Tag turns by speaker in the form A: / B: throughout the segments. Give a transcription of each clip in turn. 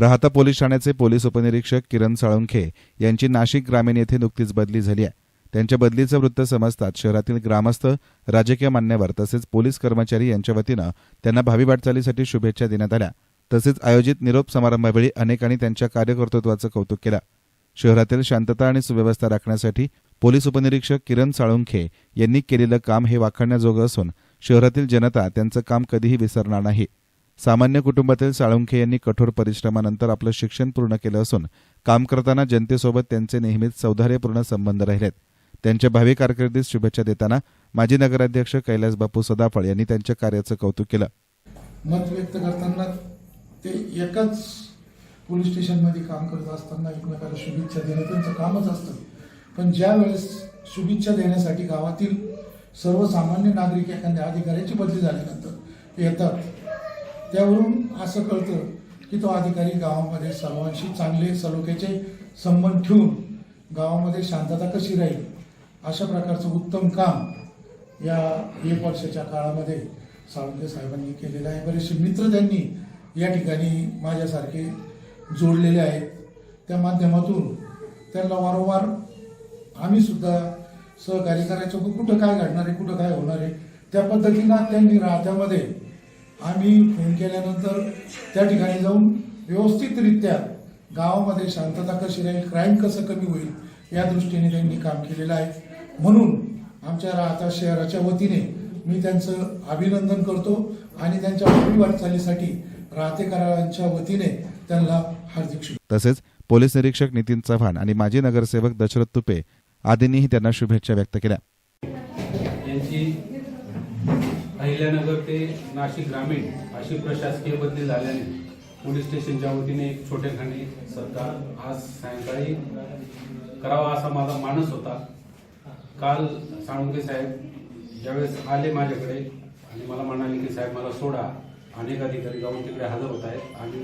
A: राहता पोलीस ठाण्याचे पोलीस उपनिरीक्षक किरण साळुंखे यांची नाशिक ग्रामीण येथे नुकतीच बदली झाली आहे. त्यांच्या बदलीचं वृत्त समजतात शहरातील ग्रामस्थ राजकीय मान्यवर तसेच पोलीस कर्मचारी यांच्या वतीनं त्यांना भावी वाटचालीसाठी शुभेच्छा देण्यात आल्या. तसेच आयोजित निरोप समारंभावेळी अनेकांनी त्यांच्या कार्यकर्तृत्वाचं कौतुक केलं. शहरातील शांतता आणि सुव्यवस्था राखण्यासाठी पोलीस उपनिरीक्षक किरण साळुंखे यांनी केलेलं काम हे वाखाणण्याजोगं असून शहरातील जनता त्यांचं काम कधीही विसरणार नाही. सामान्य कुटुंबातील साळुंखे यांनी कठोर परिश्रमानंतर आपलं शिक्षण पूर्ण केलं असून काम करताना जनतेसोबत त्यांचे नेहमीच सौधार्यपूर्ण संबंध राहिलेत. त्यांच्या भावी कारकिर्दीत शुभेच्छा देताना माजी नगराध्यक्ष कैलास बापू सदाफळ यांनी त्यांच्या कार्याचं कौतुक केलं.
B: मत व्यक्त करताना ते एकाच पोलीस स्टेशनमध्ये काम करत असताना एकमेकाला शुभेच्छा देणं त्यांचं कामच असतं. पण ज्या वेळेस शुभेच्छा देण्यासाठी गावातील सर्वसामान्य नागरिक एखाद्या अधिकाऱ्याची बदली झाल्यानंतर येतात. त्यावरून असं कळतं की तो अधिकारी गावामध्ये सर्वांशी चांगले सलोख्याचे संबंध ठेवून गावामध्ये शांतता कशी राहील अशा प्रकारचं उत्तम काम या एक वर्षाच्या काळामध्ये साळुंके साहेबांनी केलेलं आहे. बरेचसे मित्र त्यांनी या ठिकाणी माझ्यासारखे जोडलेले आहेत. त्या माध्यमातून त्यांना वारंवार आम्ही सुद्धा सहकार्य करायचो की कुठं काय घडणार आहे कुठं काय होणार आहे त्या पद्धतीनं त्यांनी राहत्यामध्ये आम्ही फोन केल्यानंतर त्या ठिकाणी जाऊन व्यवस्थितरित्या गावामध्ये शांतता कशी राहील क्राईम कसं कमी होईल या दृष्टीने त्यांनी काम केलेलं आहे. म्हणून आमच्या राहता शहराच्या वतीने मी त्यांचं अभिनंदन करतो आणि त्यांच्या भावी वाटचालीसाठी राहतेकरांच्या वतीने त्यांना हार्दिक शुभेच्छा.
A: तसेच पोलीस निरीक्षक नितीन चव्हाण आणि माजी नगरसेवक दशरथ तुपे आदींनीही त्यांना शुभेच्छा व्यक्त केल्या.
C: अहिल्यानगर ते नाशिक ग्रामीण अशी प्रशासकीय बदली झाल्याने पोलीस स्टेशनच्या वतीने एक छोटेखानी सरकार आज सायंकाळी करावा असा माझा मानस होता. काल साळुंके साहेब ज्यावेळेस आले माझ्याकडे आणि मला म्हणाले की साहेब मला सोडा. अनेक अधिकारी जाऊन तिकडे हजर होत आहेत आणि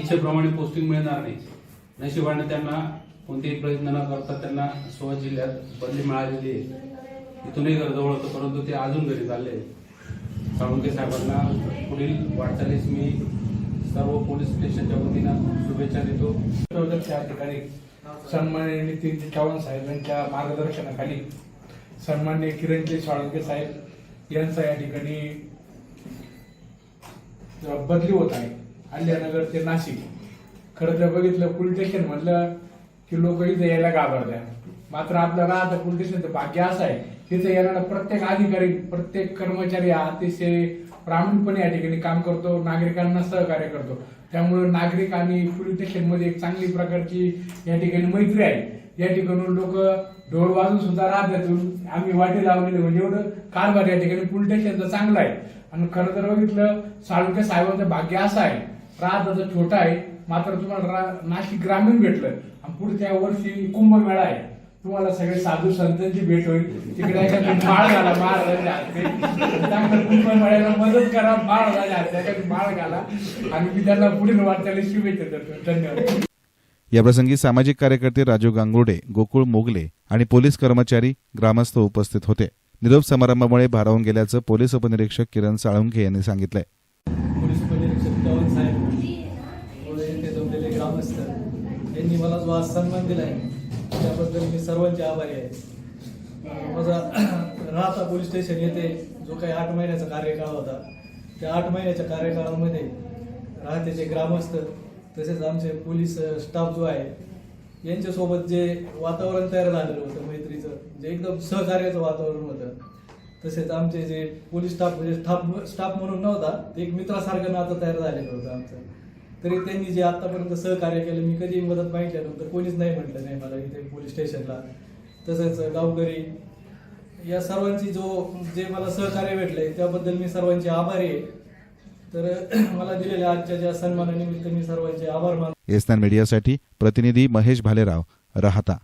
C: इच्छेप्रमाणे पोस्टिंग मिळणार नाही. नशिबाने त्यांना कोणतेही प्रयत्न न करता त्यांना सोळा जिल्ह्यात बदली मिळालेली आहे. इथूनही घर होतं परंतु ते अजून घरी चालले साळुंके साहेबांना पुढील वाटचालीस मी सर्व पोलीस स्टेशनच्या वतीनं शुभेच्छा देतो.
D: त्या ठिकाणी सन्मान्य नितीन चव्हाण साहेबांच्या मार्गदर्शनाखाली सन्मान्य किरणजी साळुंके साहेब यांचा या ठिकाणी बदली होत आहे. अल्यानगर ते नाशिक. खरं तर बघितलं पोलीस स्टेशन म्हटलं की लोक इथं यायला घाबरतात. मात्र आपलं राहतं पोलीस स्टेशनचं भाग्य असं आहे. तिथं येणारा प्रत्येक अधिकारी प्रत्येक कर्मचारी हा अतिशय प्रामाणिकपणे या ठिकाणी काम करतो नागरिकांना सहकार्य करतो. त्यामुळे नागरिक आणि पोलीस स्टेशनमध्ये एक चांगली प्रकारची या ठिकाणी मैत्री आहे. या ठिकाणी लोक ढोल वाजून सुद्धा राहतात आम्ही वाटे लावलेले म्हणजे एवढं कारभार या ठिकाणी पोलीस स्टेशनचं चांगलं आहे. आणि खरं तर बघितलं साळुंके साहेबांचं भाग्य असं आहे. राहताचं छोटा आहे मात्र तुम्हाला रा- नाशिक ग्रामीण भेटलं. आणि पुढच्या वर्षी कुंभमेळा आहे. तुम्हाला सगळे साधू संतांची भेट होईल. तिकडे माळ घाला महाराजांच्या हाते त्यामुळे कुंभमेळ्याला मदत करा महाराजांच्या हाते एखादी माळ घाला. आणि मी त्यांना पुढील वाटचाली शुभेच्छा देतो. धन्यवाद.
A: याप्रसंगी सामाजिक कार्यकर्ते राजू गांगुर्डे गोकुळ मोगले आणि पोलीस कर्मचारी ग्रामस्थ उपस्थित होते. निरोप समारंभामुळे भारावून गेल्याचं पोलीस उपनिरीक्षक किरण साळुंखे यांनी सांगितलंय.
E: पोलीस उपनिरीक्षक चव्हाण साहेब ग्रामस्थ यांनी मला जो आज सन्मान दिला आहे त्याबद्दल मी सर्वांचे आभारी आहे. माझा राहता पोलीस स्टेशन येथे जो काही आठ महिन्याचा कार्यकाळ होता त्या आठ महिन्याच्या कार्यकाळामध्ये राहतेचे ग्रामस्थ तसेच आमचे पोलीस स्टाफ जो आहे यांच्यासोबत जे वातावरण तयार झालेलं होतं मैत्रीचं जे एकदम सहकार्याचं वातावरण होतं तसेच आमचे जे पोलीस स्टाफ म्हणजे स्टाफ स्टाफ म्हणून नव्हता ते एक मित्रासारखं नातं तयार झालेलं होतं आमचं. तरी त्यांनी जे आतापर्यंत सहकार्य केलं मी कधी मदत मागितल्यानंतर कोणीच नाही म्हटलं नाही मला इथे पोलीस स्टेशनला तसंच गावकरी या सर्वांची जो जे मला सहकार्य भेटलंय त्याबद्दल मी सर्वांचे आभारी आहे. तर मला दिलेल्या आजच्या ज्या सन्मानानिमित्त मी सर्वांचे आभार मान
A: एसनान मीडियासाठी प्रतिनिधी महेश भालेराव राहता.